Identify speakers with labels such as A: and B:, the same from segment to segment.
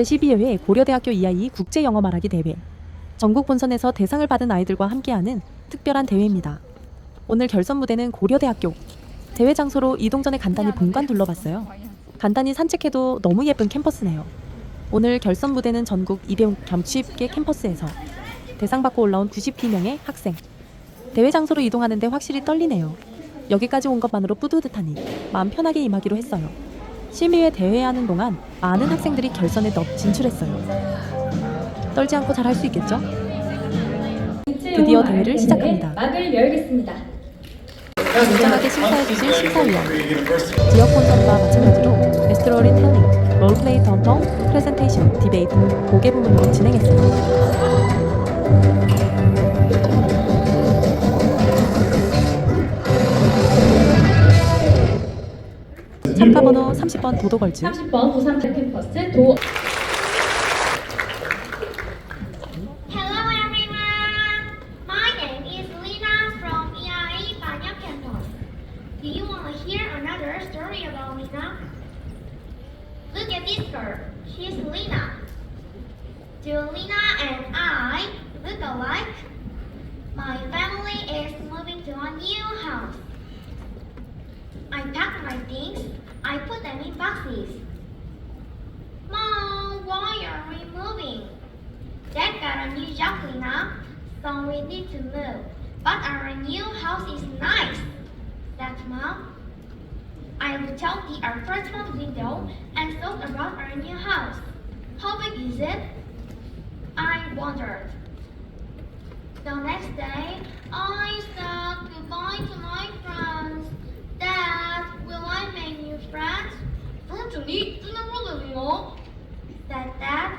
A: 제12회 고려대학교 이하이 국제 영어 말하기 대회. 전국 본선에서 대상을 받은 아이들과 함께하는 특별한 대회입니다. 오늘 결선 무대는 고려대학교. 대회 장소로 이동 전에 간단히 본관 둘러봤어요. 간단히 산책해도 너무 예쁜 캠퍼스네요. 오늘 결선 무대는 전국 200 겸취입계 캠퍼스에서 대상 받고 올라온 92명의 학생. 대회 장소로 이동하는데 확실히 떨리네요. 여기까지 온 것만으로 뿌듯하니 마음 편하게 임하기로 했어요. 심의회 대회하는 동안 많은 학생들이 결선에 넉 진출했어요. 떨지 않고 잘할 수 있겠죠? 드디어 대회를 시작합니다.
B: 막을 열겠습니다.
A: 굉장하게 심사해주실 심사위원 지역 본선과 마찬가지로 에스트로리 텔링, 롤플레이 덤덤, 프레젠테이션, 디베이트, 고개 부문으로 진행했어요. 참가번호 30번 도도걸즈
B: 30번 부산 캠퍼스 도
C: Hello everyone! My name is Lina from EIE Banyak Campus. Do you want to hear another story about Lina? Look at this girl. She's Lina. Do Lina and I look alike? Mom, why are we moving? Dad got a new job now, so we need to move. But our new house is nice. That's mom. I looked out the front window and thought about our new house. How big is it? I wondered. The next day, I said goodbye to my friends. Dad, will I make new friends? Certainly, said Dad.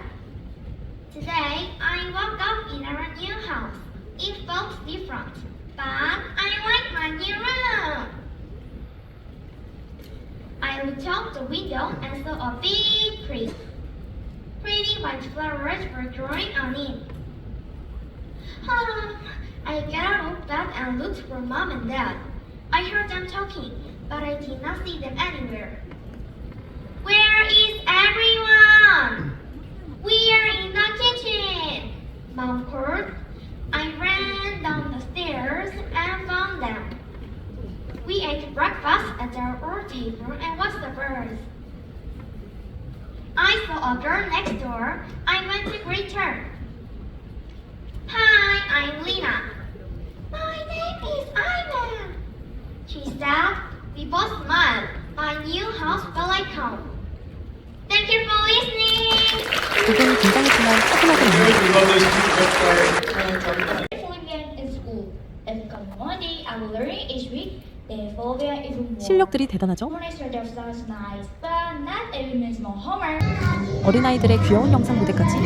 C: Today, I woke up in our new house. It felt different, but I like my new room. I looked out the window and saw a big tree. Pretty white flowers were growing on it. Ah, I got out of bed and looked for mom and dad. I heard them talking, but I did not see them anywhere. Is everyone? We are in the kitchen. Mom called. I ran down the stairs and found them. We ate breakfast at our old table and watched the birds. I saw a girl next door. I went to greet her. Thank you for listening.
A: 두 분이 긴장했지만 차분하게 만났어요.
B: Philippine in school. If come one day, I will learn each week. Therefore, we are even more.
A: 실력들이 대단하죠?
B: Furniture themselves nice, but not every means more homework.
A: 어린아이들의 귀여운 영상 무대까지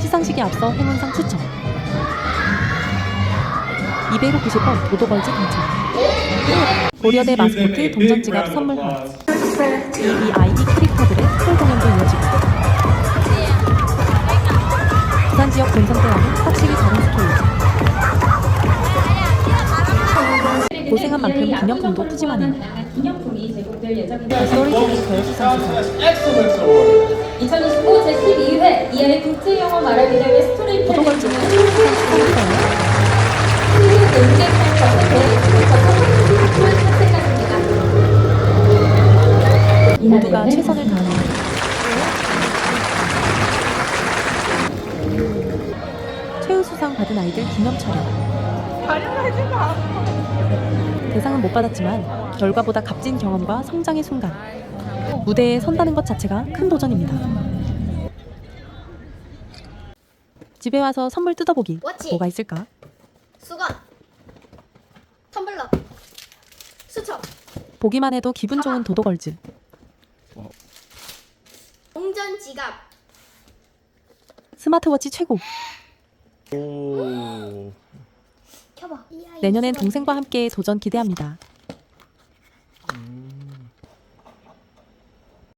A: 시상식에 앞서 행운상 추첨 290번 도도걸즈 당첨 고려대 마스코트 동전지갑 선물화 이 아이디 캐릭터들의 특별 공연도 이어지고 부산 지역 본선대와는 확실히 다른 스토리 고생한 만큼 기념품도 푸짐하네요.
B: 기념품이 제공될 예정입니다.
A: 스토리텔링 대수상에서
B: 2025 제12회 이하의 국제영어 말하기 대회 스토리
A: 도도걸즈는 수상 수상했 받은 아이들 기념 촬영. 대상은 못 받았지만 결과보다 값진 경험과 성장의 순간. 무대에 선다는 것 자체가 큰 도전입니다. 집에 와서 선물 뜯어보기.
D: 뭐지?
A: 뭐가 있을까?
D: 수건. 텀블러. 수첩.
A: 보기만 해도 기분 좋은 도도걸즈.
D: 동전 지갑.
A: 스마트워치 최고.
D: 아이
A: 내년엔. 동생과 함께 도전 기대합니다